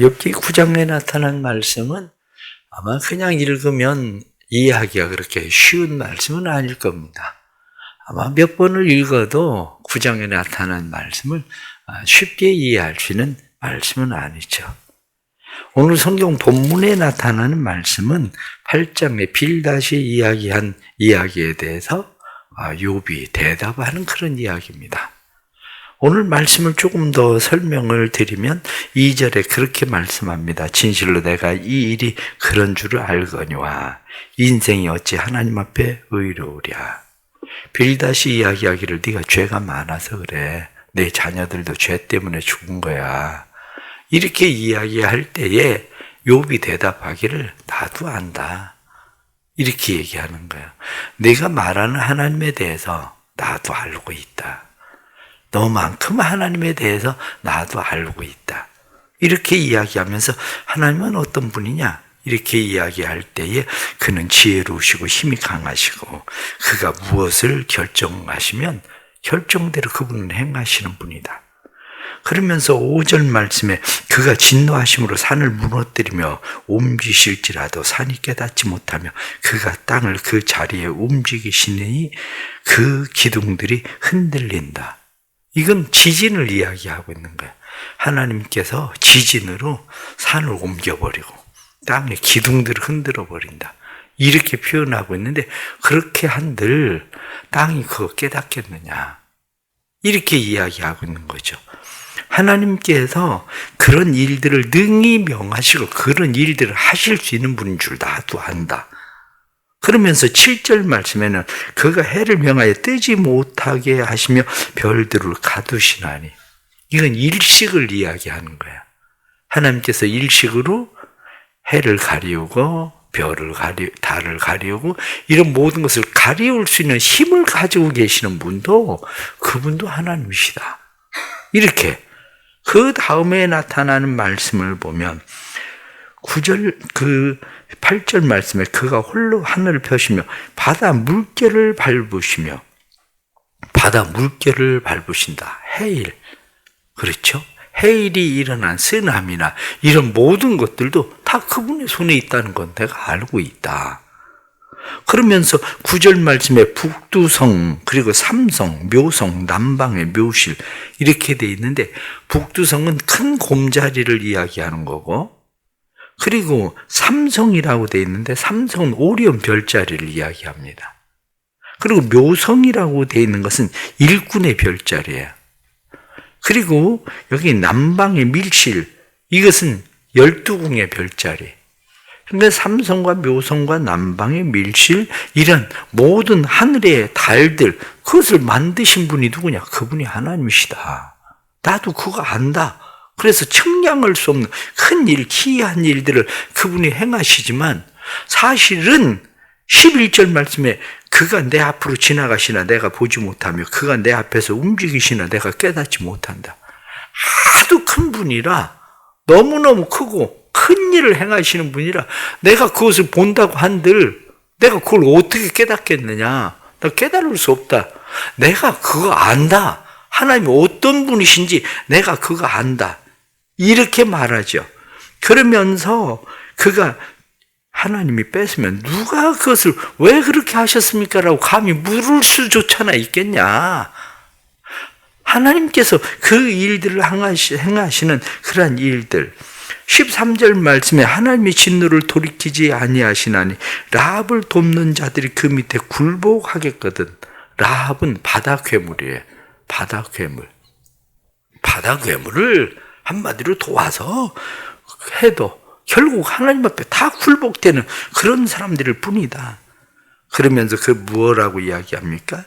엽기 9장에 나타난 말씀은 아마 그냥 읽으면 이해하기가 그렇게 쉬운 말씀은 아닐 겁니다. 아마 몇 번을 읽어도 9장에 나타난 말씀을 아, 쉽게 이해할 수 있는 말씀은 아니죠. 오늘 성경 본문에 나타나는 말씀은 8장에 빌다시 이야기한 이야기에 대해서 아, 욥이 대답하는 그런 이야기입니다. 오늘 말씀을 조금 더 설명을 드리면 2절에 그렇게 말씀합니다. 진실로 내가 이 일이 그런 줄을 알거니와 인생이 어찌 하나님 앞에 의로우랴. 빌다시 이야기하기를 네가 죄가 많아서 그래. 내 자녀들도 죄 때문에 죽은 거야. 이렇게 이야기할 때에 욥이 대답하기를 나도 안다. 이렇게 얘기하는 거야. 내가 말하는 하나님에 대해서 나도 알고 있다. 너만큼 하나님에 대해서 나도 알고 있다. 이렇게 이야기하면서 하나님은 어떤 분이냐? 이렇게 이야기할 때에 그는 지혜로우시고 힘이 강하시고 그가 무엇을 결정하시면 결정대로 그분은 행하시는 분이다. 그러면서 5절 말씀에 그가 진노하심으로 산을 무너뜨리며 옮기실지라도 산이 깨닫지 못하며 그가 땅을 그 자리에 움직이시니 그 기둥들이 흔들린다. 이건 지진을 이야기하고 있는 거야. 하나님께서 지진으로 산을 옮겨버리고 땅의 기둥들을 흔들어 버린다. 이렇게 표현하고 있는데 그렇게 한들 땅이 그거 깨닫겠느냐. 이렇게 이야기하고 있는 거죠. 하나님께서 그런 일들을 능히 명하시고 그런 일들을 하실 수 있는 분인 줄 나도 안다. 그러면서 7절 말씀에는 그가 해를 명하여 뜨지 못하게 하시며 별들을 가두시나니 이건 일식을 이야기하는 거야. 하나님께서 일식으로 해를 가리우고 별을 가리 달을 가리우고 이런 모든 것을 가리울 수 있는 힘을 가지고 계시는 분도 그분도 하나님이시다. 이렇게 그 다음에 나타나는 말씀을 보면 9절 그 8절 말씀에 그가 홀로 하늘을 펴시며 바다 물결을 밟으시며 바다 물결을 밟으신다. 해일. 그렇죠? 해일이 일어난 쓰나미나 이런 모든 것들도 다 그분의 손에 있다는 건 내가 알고 있다. 그러면서 구절 말씀에 북두성 그리고 삼성, 묘성, 남방의 묘실 이렇게 돼 있는데 북두성은 큰 곰자리를 이야기하는 거고 그리고 삼성이라고 돼 있는데 삼성은 오리온 별자리를 이야기합니다. 그리고 묘성이라고 돼 있는 것은 일꾼의 별자리예요. 그리고 여기 남방의 밀실 이것은 열두 궁의 별자리. 그러니까 삼성과 묘성과 남방의 밀실 이런 모든 하늘의 달들 그것을 만드신 분이 누구냐? 그분이 하나님이시다. 나도 그거 안다. 그래서 청량할 수 없는 큰 일, 기이한 일들을 그분이 행하시지만 사실은 11절 말씀에 그가 내 앞으로 지나가시나 내가 보지 못하며 그가 내 앞에서 움직이시나 내가 깨닫지 못한다. 하도 큰 분이라 너무너무 크고 큰 일을 행하시는 분이라 내가 그것을 본다고 한들 내가 그걸 어떻게 깨닫겠느냐? 나 깨달을 수 없다. 내가 그거 안다. 하나님이 어떤 분이신지 내가 그거 안다. 이렇게 말하죠. 그러면서 그가 하나님이 뺏으면 누가 그것을 왜 그렇게 하셨습니까? 라고 감히 물을 수조차나 있겠냐. 하나님께서 그 일들을 행하시는 그러한 일들. 13절 말씀에 하나님의 진노를 돌이키지 아니하시나니 라합을 돕는 자들이 그 밑에 굴복하겠거든. 라합은 바다 괴물이에요. 바다 괴물. 바다 괴물을 한마디로 도와서 해도 결국 하나님 앞에 다 굴복되는 그런 사람들일 뿐이다. 그러면서 그 무엇라고 이야기합니까?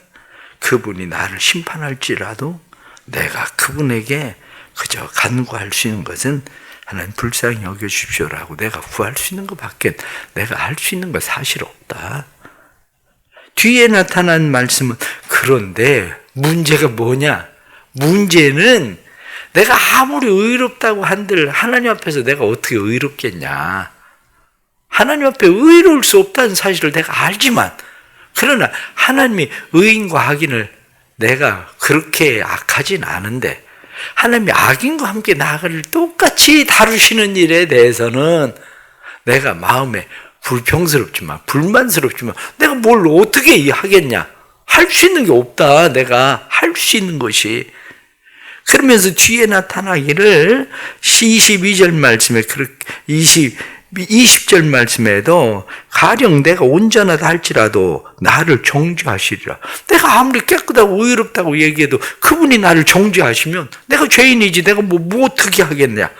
그분이 나를 심판할지라도 내가 그분에게 그저 간구할 수 있는 것은 하나님 불쌍히 여겨주십시오라고 내가 구할 수 있는 것밖에 내가 할 수 있는 것 사실 없다. 뒤에 나타난 말씀은 그런데 문제가 뭐냐? 문제는 내가 아무리 의롭다고 한들 하나님 앞에서 내가 어떻게 의롭겠냐. 하나님 앞에 의로울 수 없다는 사실을 내가 알지만, 그러나 하나님이 의인과 악인을 내가 그렇게 악하진 않은데, 하나님이 악인과 함께 나아가를 똑같이 다루시는 일에 대해서는 내가 마음에 불평스럽지만 불만스럽지만 내가 뭘 어떻게 하겠냐? 할 수 있는 게 없다 내가. 할 수 있는 것이 그러면서 뒤에 나타나기를 22절 말씀에 그렇게 20 20절 말씀에도 가령 내가 온전하다 할지라도 나를 정죄하시리라. 내가 아무리 깨끗하고 의롭다고 얘기해도 그분이 나를 정죄하시면 내가 죄인이지 내가 뭐, 뭐 어떻게 하겠냐.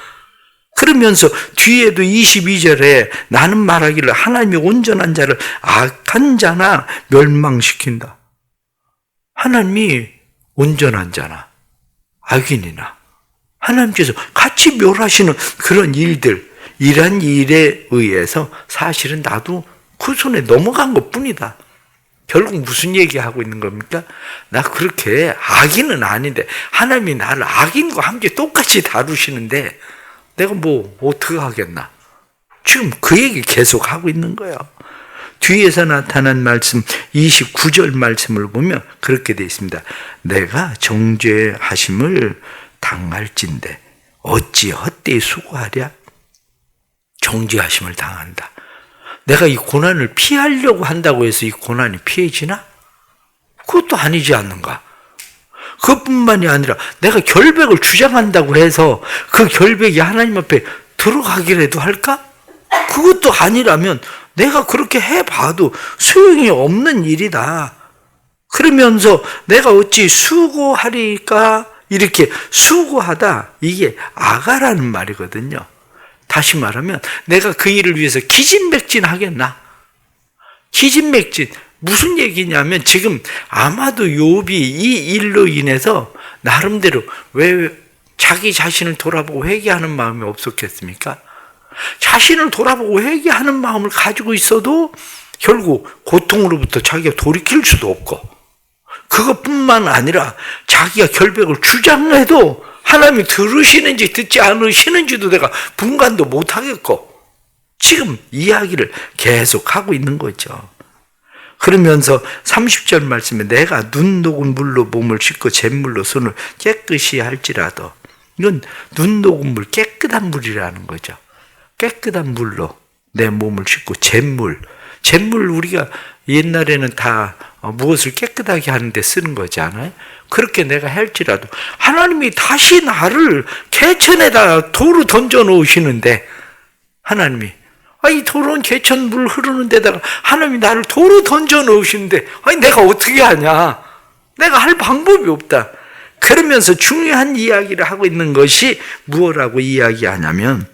그러면서 뒤에도 22절에 나는 말하기를 하나님이 온전한 자를 악한 자나 멸망시킨다. 하나님이 온전한 자나 악인이나 하나님께서 같이 멸하시는 그런 일들 이런 일에 의해서 사실은 나도 그 손에 넘어간 것 뿐이다. 결국 무슨 얘기하고 있는 겁니까? 나 그렇게 악인은 아닌데 하나님이 나를 악인과 함께 똑같이 다루시는데 내가 뭐 어떻게 하겠나? 지금 그 얘기 계속 하고 있는 거예요. 뒤에서 나타난 말씀 29절 말씀을 보면 그렇게 되어 있습니다. 내가 정죄하심을 당할진대 어찌 헛되이 수고하랴? 정죄하심을 당한다. 내가 이 고난을 피하려고 한다고 해서 이 고난이 피해지나? 그것도 아니지 않는가? 그것뿐만이 아니라 내가 결백을 주장한다고 해서 그 결백이 하나님 앞에 들어가기라도 할까? 그것도 아니라면 내가 그렇게 해봐도 소용이 없는 일이다. 그러면서 내가 어찌 수고하리까? 이렇게 수고하다. 이게 아가라는 말이거든요. 다시 말하면 내가 그 일을 위해서 기진맥진 하겠나? 기진맥진 무슨 얘기냐면 지금 아마도 욥이 이 일로 인해서 나름대로 왜 자기 자신을 돌아보고 회개하는 마음이 없었겠습니까? 자신을 돌아보고 회개하는 마음을 가지고 있어도 결국 고통으로부터 자기가 돌이킬 수도 없고 그것뿐만 아니라 자기가 결백을 주장해도 하나님이 들으시는지 듣지 않으시는지도 내가 분간도 못하겠고 지금 이야기를 계속 하고 있는 거죠. 그러면서 30절 말씀에 내가 눈 녹은 물로 몸을 씻고 잿물로 손을 깨끗이 할지라도 이건 눈 녹은 물 깨끗한 물이라는 거죠. 깨끗한 물로 내 몸을 씻고 잿물 잿물 우리가 옛날에는 다 무엇을 깨끗하게 하는데 쓰는 거잖아요. 그렇게 내가 할지라도 하나님이 다시 나를 개천에다 돌을 던져 놓으시는데 하나님이 아이 더러운 개천 물 흐르는 데다가 하나님이 나를 돌로 던져 놓으시는데 아니 내가 어떻게 하냐? 내가 할 방법이 없다. 그러면서 중요한 이야기를 하고 있는 것이 무엇라고 이야기하냐면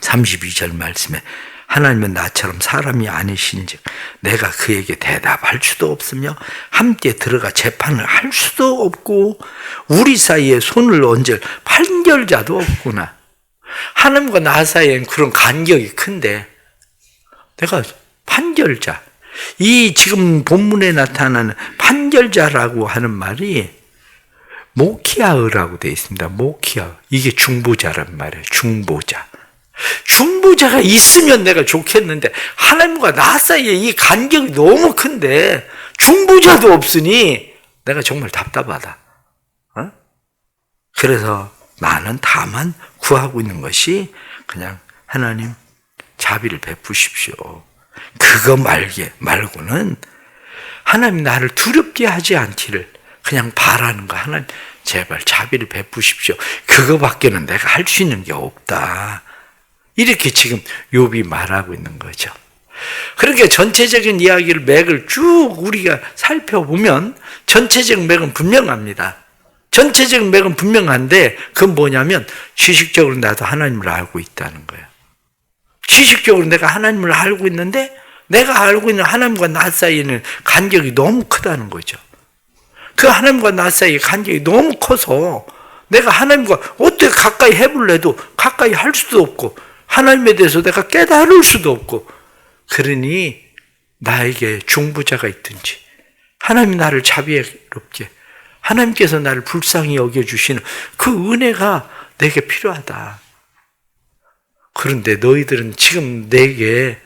32절 말씀에 하나님은 나처럼 사람이 아니신즉 내가 그에게 대답할 수도 없으며 함께 들어가 재판을 할 수도 없고 우리 사이에 손을 얹을 판결자도 없구나. 하나님과 나 사이엔 그런 간격이 큰데 내가 판결자 이 지금 본문에 나타나는 판결자라고 하는 말이 모키아의라고 되어 있습니다. 모키아 이게 중보자란 말이에요. 중보자. 중보자가 있으면 내가 좋겠는데 하나님과 나 사이에 이 간격이 너무 큰데 중보자도 없으니 내가 정말 답답하다. 어? 그래서 나는 다만 구하고 있는 것이 그냥 하나님 자비를 베푸십시오. 그거 말게 말고는 하나님 나를 두렵게 하지 않기를 그냥 바라는 거 하나님 제발 자비를 베푸십시오. 그거밖에는 내가 할 수 있는 게 없다. 이렇게 지금 욥이 말하고 있는 거죠. 그러니까 전체적인 이야기를 맥을 쭉 우리가 살펴보면 전체적 맥은 분명합니다. 전체적 맥은 분명한데 그건 뭐냐면 지식적으로 나도 하나님을 알고 있다는 거예요. 지식적으로 내가 하나님을 알고 있는데 내가 알고 있는 하나님과 나 사이에는 간격이 너무 크다는 거죠. 그 하나님과 나 사이의 간격이 너무 커서 내가 하나님과 어떻게 가까이 해볼래도 가까이 할 수도 없고 하나님에 대해서 내가 깨달을 수도 없고 그러니 나에게 중부자가 있든지 하나님이 나를 자비롭게 하나님께서 나를 불쌍히 여겨주시는 그 은혜가 내게 필요하다. 그런데 너희들은 지금 내게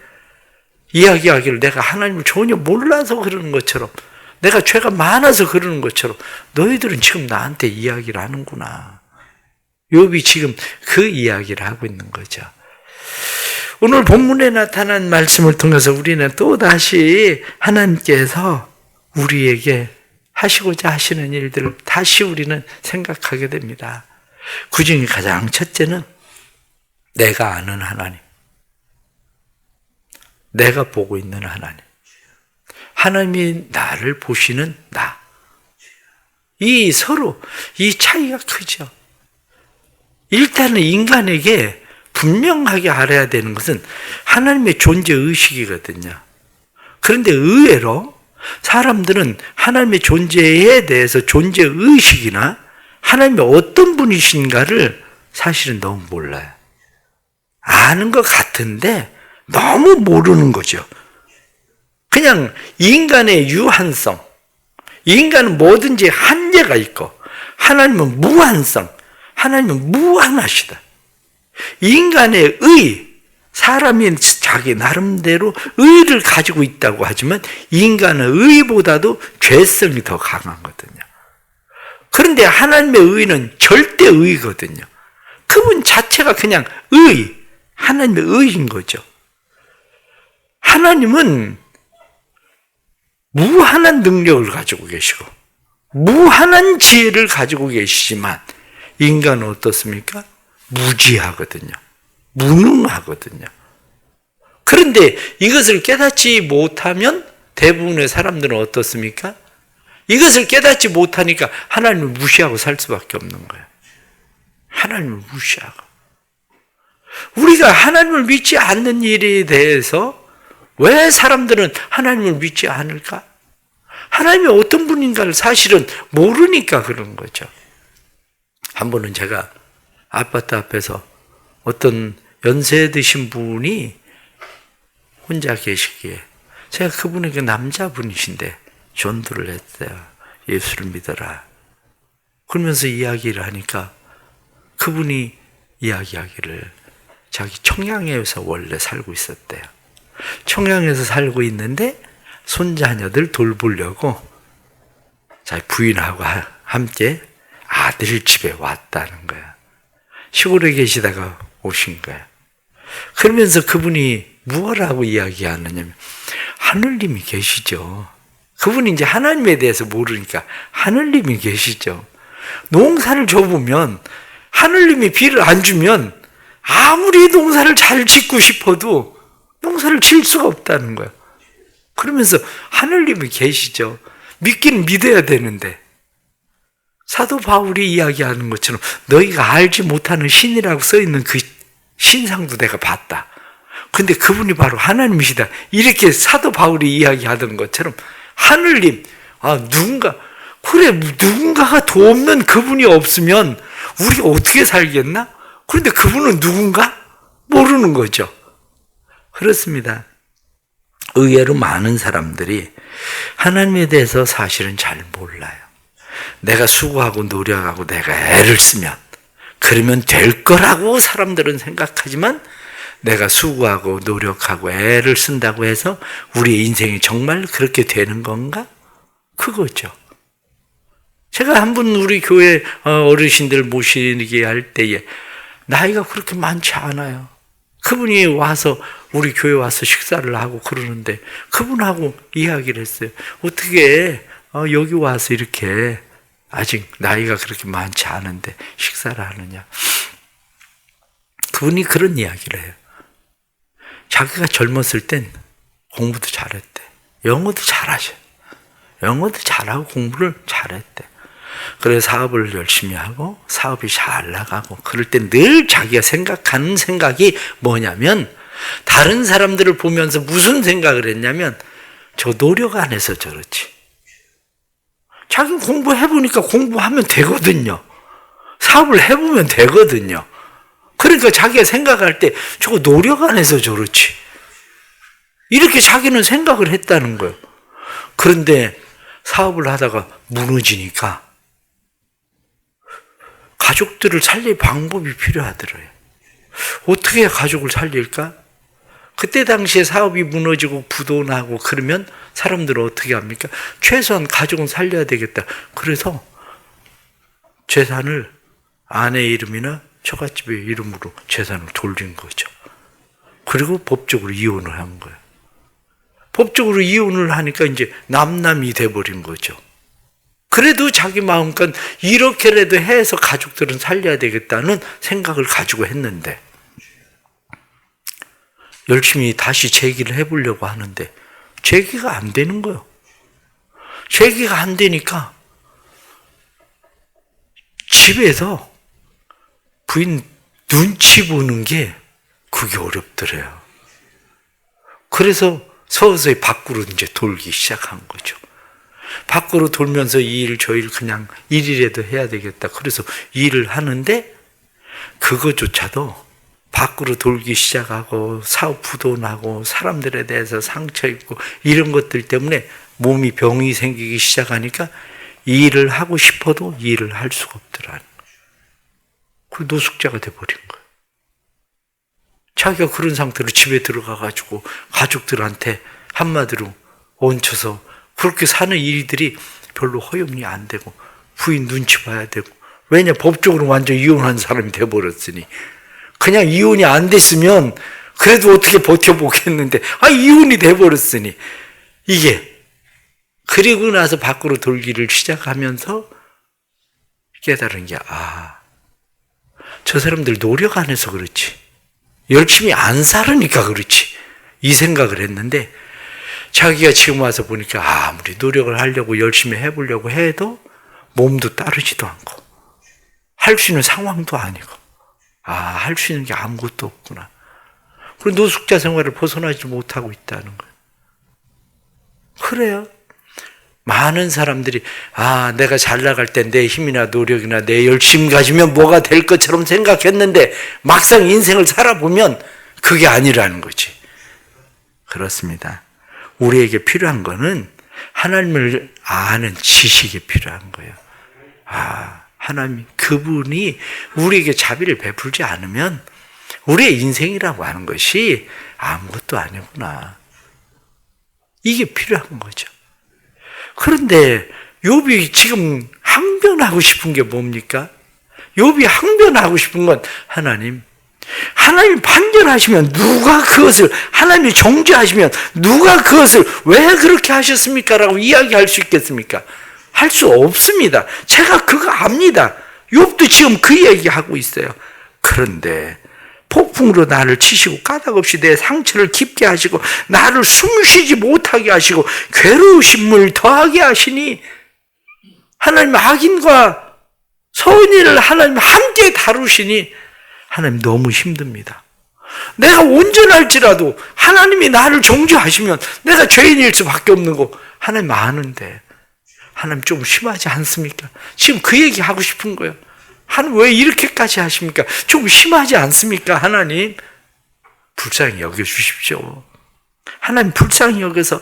이야기하기를 내가 하나님을 전혀 몰라서 그러는 것처럼 내가 죄가 많아서 그러는 것처럼 너희들은 지금 나한테 이야기를 하는구나. 욥이 지금 그 이야기를 하고 있는 거죠. 오늘 본문에 나타난 말씀을 통해서 우리는 또 다시 하나님께서 우리에게 하시고자 하시는 일들을 다시 우리는 생각하게 됩니다. 그 중에 가장 첫째는 내가 아는 하나님. 내가 보고 있는 하나님. 하나님이 나를 보시는 나. 이 서로 이 차이가 크죠. 일단은 인간에게 분명하게 알아야 되는 것은 하나님의 존재 의식이거든요. 그런데 의외로 사람들은 하나님의 존재에 대해서 존재 의식이나 하나님이 어떤 분이신가를 사실은 너무 몰라요. 아는 것 같은데 너무 모르는 거죠. 그냥 인간의 유한성, 인간은 뭐든지 한계가 있고 하나님은 무한성, 하나님은 무한하시다. 인간의 의, 사람이 자기 나름대로 의를 가지고 있다고 하지만 인간의 의보다도 죄성이 더 강하거든요. 그런데 하나님의 의는 절대 의거든요. 그분 자체가 그냥 의, 하나님의 의인 거죠. 하나님은 무한한 능력을 가지고 계시고 무한한 지혜를 가지고 계시지만 인간은 어떻습니까? 무지하거든요. 무능하거든요. 그런데 이것을 깨닫지 못하면 대부분의 사람들은 어떻습니까? 이것을 깨닫지 못하니까 하나님을 무시하고 살 수밖에 없는 거예요. 하나님을 무시하고. 우리가 하나님을 믿지 않는 일에 대해서 왜 사람들은 하나님을 믿지 않을까? 하나님이 어떤 분인가를 사실은 모르니까 그런 거죠. 한 번은 제가 아파트 앞에서 어떤 연세 드신 분이 혼자 계시기에 제가 그분에게 남자분이신데 전도를 했어요. 예수를 믿어라. 그러면서 이야기를 하니까 그분이 이야기하기를 자기 청양에서 원래 살고 있었대요. 청양에서 살고 있는데 손자녀들 돌보려고 자기 부인하고 함께 아들 집에 왔다는 거야. 시골에 계시다가 오신 거야. 그러면서 그분이 무엇라고 이야기하느냐면 하늘님이 계시죠. 그분이 이제 하나님에 대해서 모르니까 하늘님이 계시죠. 농사를 줘보면 하늘님이 비를 안 주면 아무리 농사를 잘 짓고 싶어도 농사를 질 수가 없다는 거야. 그러면서 하늘님이 계시죠. 믿기는 믿어야 되는데 사도 바울이 이야기하는 것처럼 너희가 알지 못하는 신이라고 써 있는 그 신상도 내가 봤다. 근데 그분이 바로 하나님이시다. 이렇게 사도 바울이 이야기하던 것처럼 하늘님, 아, 누군가, 그래, 누군가가 돕는 그분이 없으면 우리가 어떻게 살겠나? 그런데 그분은 누군가? 모르는 거죠. 그렇습니다. 의외로 많은 사람들이 하나님에 대해서 사실은 잘 몰라요. 내가 수고하고 노력하고 내가 애를 쓰면 그러면 될 거라고 사람들은 생각하지만 내가 수고하고 노력하고 애를 쓴다고 해서 우리 인생이 정말 그렇게 되는 건가? 그거죠. 제가 한 분 우리 교회 어, 어르신들 모시게 할 때에 나이가 그렇게 많지 않아요. 그분이 와서 우리 교회 와서 식사를 하고 그러는데 그분하고 이야기를 했어요. 어떻게 어, 여기 와서 이렇게 아직 나이가 그렇게 많지 않은데 식사를 하느냐. 그분이 그런 이야기를 해요. 자기가 젊었을 땐 공부도 잘했대. 영어도 잘하셔. 영어도 잘하고 공부를 잘했대. 그래서 사업을 열심히 하고 사업이 잘 나가고 그럴 때 늘 자기가 생각하는 생각이 뭐냐면 다른 사람들을 보면서 무슨 생각을 했냐면 저 노력 안 해서 저렇지. 자기 공부해보니까 공부하면 되거든요. 사업을 해보면 되거든요. 그러니까 자기가 생각할 때 저거 노력 안 해서 저렇지. 이렇게 자기는 생각을 했다는 거예요. 그런데 사업을 하다가 무너지니까 가족들을 살릴 방법이 필요하더래요. 어떻게 가족을 살릴까? 그때 당시에 사업이 무너지고 부도 나고 그러면 사람들은 어떻게 합니까? 최소한 가족은 살려야 되겠다. 그래서 재산을 아내 이름이나 처갓집의 이름으로 재산을 돌린 거죠. 그리고 법적으로 이혼을 한 거예요. 법적으로 이혼을 하니까 이제 남남이 돼버린 거죠. 그래도 자기 마음껏 이렇게라도 해서 가족들은 살려야 되겠다는 생각을 가지고 했는데 열심히 다시 재기를 해보려고 하는데 재기가 안 되는 거예요. 재기가 안 되니까 집에서 부인 눈치 보는 게 그게 어렵더래요. 그래서 서서히 밖으로 이제 돌기 시작한 거죠. 밖으로 돌면서 이 일, 저 일 그냥 일이라도 해야 되겠다. 그래서 일을 하는데 그것조차도 밖으로 돌기 시작하고 사업 부도나고 사람들에 대해서 상처 입고 이런 것들 때문에 몸이 병이 생기기 시작하니까 일을 하고 싶어도 일을 할 수가 없더라는. 그 노숙자가 돼버린 거예요. 자기가 그런 상태로 집에 들어가가지고 가족들한테 한마디로 얹혀서 그렇게 사는 일들이 별로 허용이 안 되고 부인 눈치 봐야 되고 왜냐 법적으로 완전 이혼한 사람이 돼버렸으니 그냥 이혼이 안 됐으면 그래도 어떻게 버텨보겠는데 아 이혼이 돼버렸으니 이게 그리고 나서 밖으로 돌기를 시작하면서 깨달은 게 아, 저 사람들 노력 안 해서 그렇지. 열심히 안 살으니까 그렇지. 이 생각을 했는데 자기가 지금 와서 보니까 아무리 노력을 하려고 열심히 해보려고 해도 몸도 따르지도 않고 할 수 있는 상황도 아니고 아, 할 수 있는 게 아무것도 없구나. 그리고 노숙자 생활을 벗어나지 못하고 있다는 거예요. 그래요. 많은 사람들이 아 내가 잘 나갈 때 내 힘이나 노력이나 내 열심 가지면 뭐가 될 것처럼 생각했는데 막상 인생을 살아보면 그게 아니라는 거지. 그렇습니다. 우리에게 필요한 거는 하나님을 아는 지식이 필요한 거예요. 아 하나님 그분이 우리에게 자비를 베풀지 않으면 우리의 인생이라고 하는 것이 아무것도 아니구나. 이게 필요한 거죠. 그런데 욥이 지금 항변하고 싶은 게 뭡니까? 욥이 항변하고 싶은 건 하나님 하나님 판결하시면 누가 그것을 하나님이 정죄하시면 누가 그것을 왜 그렇게 하셨습니까? 라고 이야기할 수 있겠습니까? 할 수 없습니다. 제가 그거 압니다. 욥도 지금 그 얘기하고 있어요. 그런데 폭풍으로 나를 치시고 까닭없이 내 상처를 깊게 하시고 나를 숨쉬지 못하게 하시고 괴로우심을 더하게 하시니 하나님 악인과 선인을 하나님 함께 다루시니 하나님 너무 힘듭니다. 내가 온전할지라도 하나님이 나를 정죄하시면 내가 죄인일 수밖에 없는 거 하나님 아는데 하나님 좀 심하지 않습니까? 지금 그 얘기 하고 싶은 거예요. 하나님 왜 이렇게까지 하십니까? 좀 심하지 않습니까? 하나님 불쌍히 여겨 주십시오. 하나님 불쌍히 여겨서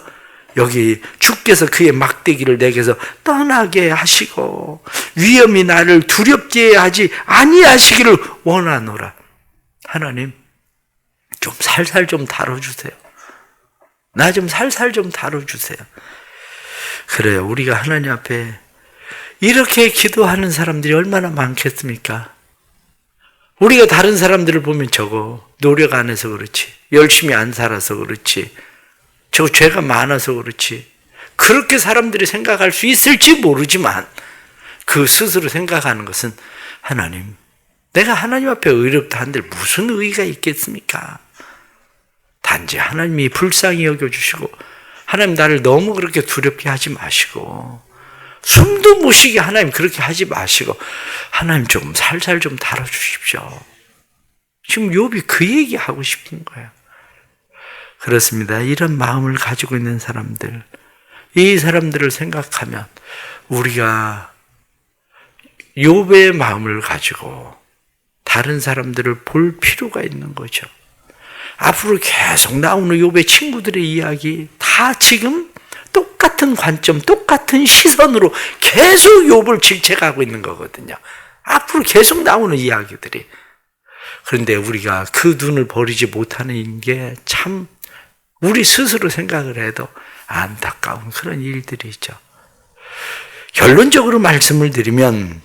여기 주께서 그의 막대기를 내게서 떠나게 하시고 위험이 나를 두렵게 하지 아니하시기를 원하노라. 하나님 좀 살살 좀 다뤄주세요. 나 좀 살살 좀 다뤄주세요. 그래요. 우리가 하나님 앞에 이렇게 기도하는 사람들이 얼마나 많겠습니까? 우리가 다른 사람들을 보면 저거 노력 안 해서 그렇지. 열심히 안 살아서 그렇지. 저 죄가 많아서 그렇지. 그렇게 사람들이 생각할 수 있을지 모르지만 그 스스로 생각하는 것은 하나님, 내가 하나님 앞에 의롭다 한들 무슨 의의가 있겠습니까? 단지 하나님이 불쌍히 여겨주시고 하나님 나를 너무 그렇게 두렵게 하지 마시고 숨도 못 쉬게 하나님 그렇게 하지 마시고 하나님 좀 살살 좀 다뤄 주십시오. 지금 욥이 그 얘기 하고 싶은 거예요. 그렇습니다. 이런 마음을 가지고 있는 사람들, 이 사람들을 생각하면 우리가 욥의 마음을 가지고 다른 사람들을 볼 필요가 있는 거죠. 앞으로 계속 나오는 욥의 친구들의 이야기 다 지금 똑같은 관점, 똑같은 시선으로 계속 욥을 질책하고 있는 거거든요. 앞으로 계속 나오는 이야기들이. 그런데 우리가 그 눈을 버리지 못하는 게 참 우리 스스로 생각을 해도 안타까운 그런 일들이 있죠. 결론적으로 말씀을 드리면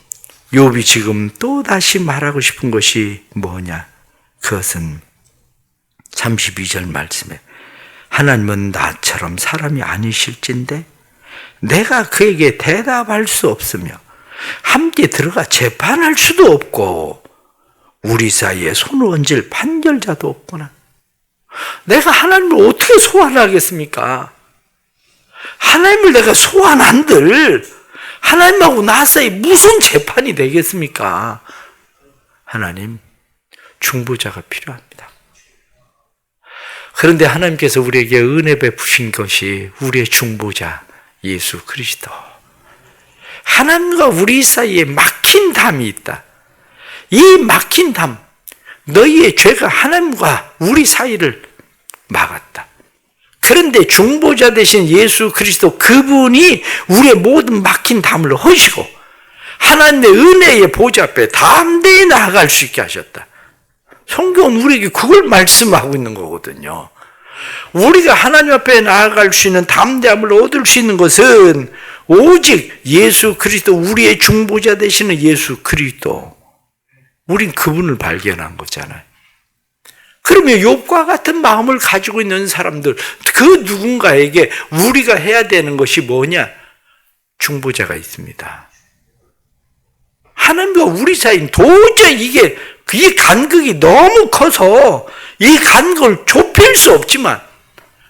욥이 지금 또 다시 말하고 싶은 것이 뭐냐? 그것은 32절 말씀에 하나님은 나처럼 사람이 아니실진데 내가 그에게 대답할 수 없으며 함께 들어가 재판할 수도 없고 우리 사이에 손을 얹을 판결자도 없구나. 내가 하나님을 어떻게 소환하겠습니까? 하나님을 내가 소환한들 하나님하고 나 사이 무슨 재판이 되겠습니까? 하나님 중보자가 필요합니다. 그런데 하나님께서 우리에게 은혜 베푸신 것이 우리의 중보자 예수 그리스도. 하나님과 우리 사이에 막힌 담이 있다. 이 막힌 담, 너희의 죄가 하나님과 우리 사이를 막았다. 그런데 중보자 되신 예수 그리스도 그분이 우리의 모든 막힌 담을 허시고 하나님의 은혜의 보좌 앞에 담대히 나아갈 수 있게 하셨다. 성경은 우리에게 그걸 말씀하고 있는 거거든요. 우리가 하나님 앞에 나아갈 수 있는 담대함을 얻을 수 있는 것은 오직 예수 그리스도 우리의 중보자 되시는 예수 그리스도 우린 그분을 발견한 거잖아요. 그러면 욥과 같은 마음을 가지고 있는 사람들 그 누군가에게 우리가 해야 되는 것이 뭐냐? 중보자가 있습니다. 하나님과 우리 사이는 도저히 이게 이 간극이 너무 커서 이 간극을 좁힐 수 없지만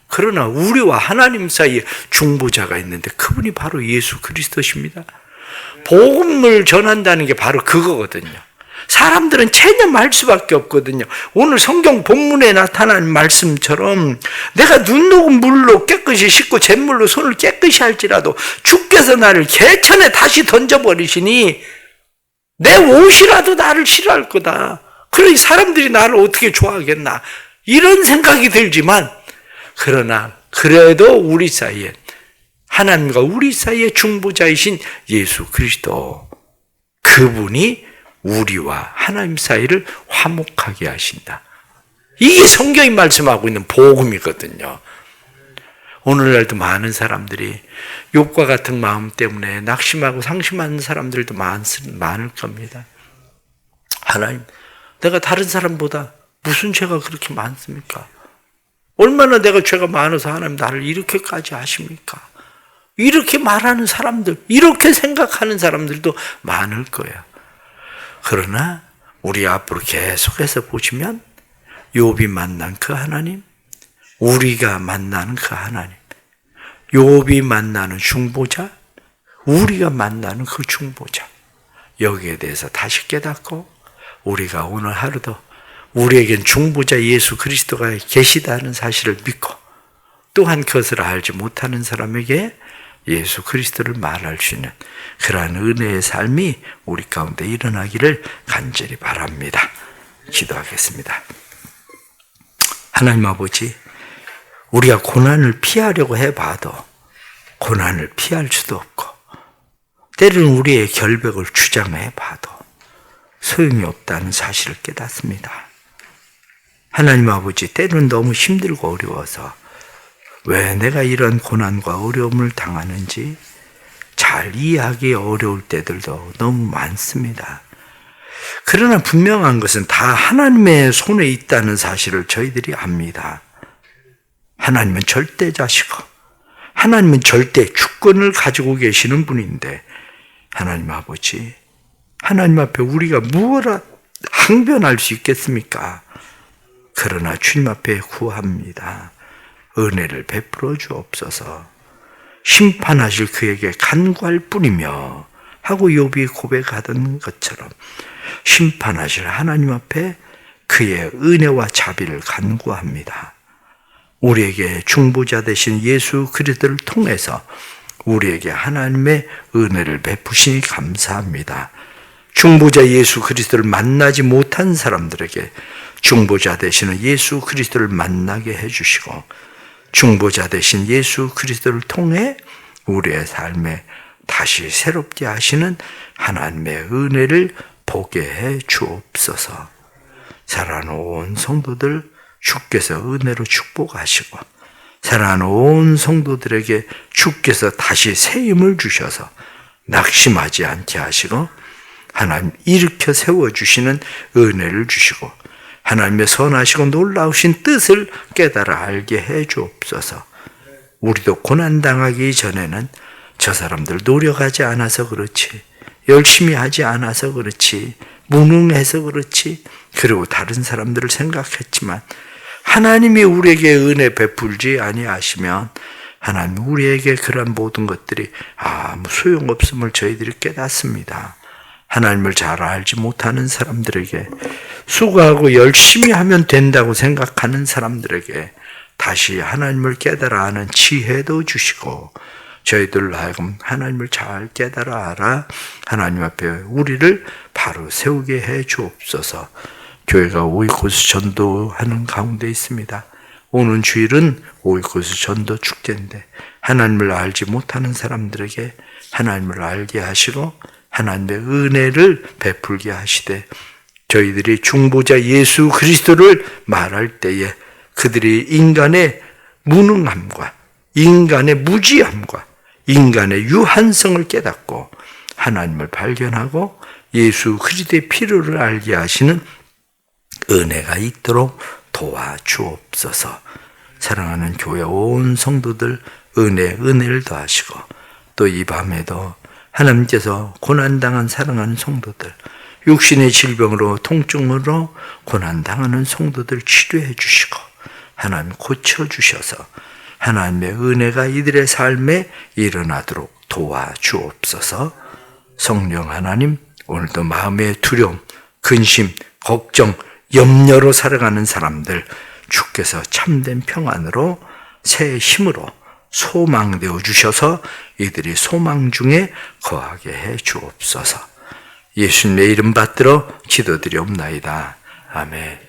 그러나 우리와 하나님 사이에 중보자가 있는데 그분이 바로 예수 그리스도십니다. 복음을 전한다는 게 바로 그거거든요. 사람들은 체념할 수밖에 없거든요. 오늘 성경 본문에 나타난 말씀처럼 내가 눈 녹은 물로 깨끗이 씻고 잿물로 손을 깨끗이 할지라도 주께서 나를 개천에 다시 던져버리시니 내 옷이라도 나를 싫어할 거다. 그러니 사람들이 나를 어떻게 좋아하겠나. 이런 생각이 들지만 그러나 그래도 우리 사이에 하나님과 우리 사이의 중보자이신 예수 그리스도 그분이 우리와 하나님 사이를 화목하게 하신다. 이게 성경이 말씀하고 있는 복음이거든요. 오늘날도 많은 사람들이 욕과 같은 마음 때문에 낙심하고 상심하는 사람들도 많, 많을 겁니다. 하나님, 내가 다른 사람보다 무슨 죄가 그렇게 많습니까? 얼마나 내가 죄가 많아서 하나님 나를 이렇게까지 하십니까? 이렇게 말하는 사람들, 이렇게 생각하는 사람들도 많을 거야. 그러나 우리 앞으로 계속해서 보시면 욥이 만난 그 하나님, 우리가 만나는 그 하나님, 욥이 만나는 중보자, 우리가 만나는 그 중보자, 여기에 대해서 다시 깨닫고 우리가 오늘 하루도 우리에겐 중보자 예수 그리스도가 계시다는 사실을 믿고 또한 그것을 알지 못하는 사람에게 예수 그리스도를 말할 수 있는 그러한 은혜의 삶이 우리 가운데 일어나기를 간절히 바랍니다. 기도하겠습니다. 하나님 아버지, 우리가 고난을 피하려고 해봐도 고난을 피할 수도 없고, 때로는 우리의 결백을 주장해봐도 소용이 없다는 사실을 깨닫습니다. 하나님 아버지, 때로는 너무 힘들고 어려워서 왜 내가 이런 고난과 어려움을 당하는지 잘 이해하기 어려울 때들도 너무 많습니다. 그러나 분명한 것은 다 하나님의 손에 있다는 사실을 저희들이 압니다. 하나님은 절대자시고, 하나님은 절대 주권을 가지고 계시는 분인데, 하나님 아버지, 하나님 앞에 우리가 무엇을 항변할 수 있겠습니까? 그러나 주님 앞에 구합니다. 은혜를 베풀어 주옵소서. 심판하실 그에게 간구할 뿐이며 하고 욥이 고백하던 것처럼 심판하실 하나님 앞에 그의 은혜와 자비를 간구합니다. 우리에게 중보자 되신 예수 그리스도를 통해서 우리에게 하나님의 은혜를 베푸시니 감사합니다. 중보자 예수 그리스도를 만나지 못한 사람들에게 중보자 되시는 예수 그리스도를 만나게 해주시고 중보자 되신 예수 그리스도를 통해 우리의 삶에 다시 새롭게 하시는 하나님의 은혜를 보게 해 주옵소서. 사랑하는 온 성도들 주께서 은혜로 축복하시고 사랑하는 온 성도들에게 주께서 다시 새 힘을 주셔서 낙심하지 않게 하시고 하나님 일으켜 세워 주시는 은혜를 주시고 하나님의 선하시고 놀라우신 뜻을 깨달아 알게 해 주옵소서. 우리도 고난 당하기 전에는 저 사람들 노력하지 않아서 그렇지, 열심히 하지 않아서 그렇지, 무능해서 그렇지, 그리고 다른 사람들을 생각했지만 하나님이 우리에게 은혜 베풀지 아니하시면 하나님 우리에게 그런 모든 것들이 아무 소용없음을 저희들이 깨닫습니다. 하나님을 잘 알지 못하는 사람들에게 수고하고 열심히 하면 된다고 생각하는 사람들에게 다시 하나님을 깨달아 아는 지혜도 주시고 저희들로 하여금 하나님을 잘 깨달아 알아 하나님 앞에 우리를 바로 세우게 해 주옵소서. 교회가 오이코스 전도하는 가운데 있습니다. 오는 주일은 오이코스 전도 축제인데 하나님을 알지 못하는 사람들에게 하나님을 알게 하시고 하나님의 은혜를 베풀게 하시되 저희들이 중보자 예수 그리스도를 말할 때에 그들이 인간의 무능함과 인간의 무지함과 인간의 유한성을 깨닫고 하나님을 발견하고 예수 그리스도의 필요를 알게 하시는 은혜가 있도록 도와주옵소서. 사랑하는 교회 온 성도들 은혜 은혜를 더하시고 또 이 밤에도 하나님께서 고난당한 사랑하는 성도들 육신의 질병으로 통증으로 고난당하는 성도들 치료해 주시고 하나님 고쳐 주셔서 하나님의 은혜가 이들의 삶에 일어나도록 도와주옵소서. 성령 하나님 오늘도 마음의 두려움, 근심, 걱정, 염려로 살아가는 사람들 주께서 참된 평안으로 새 힘으로 소망되어 주셔서 이들이 소망 중에 거하게 해 주옵소서. 예수님의 이름 받들어 기도드리옵나이다. 아멘.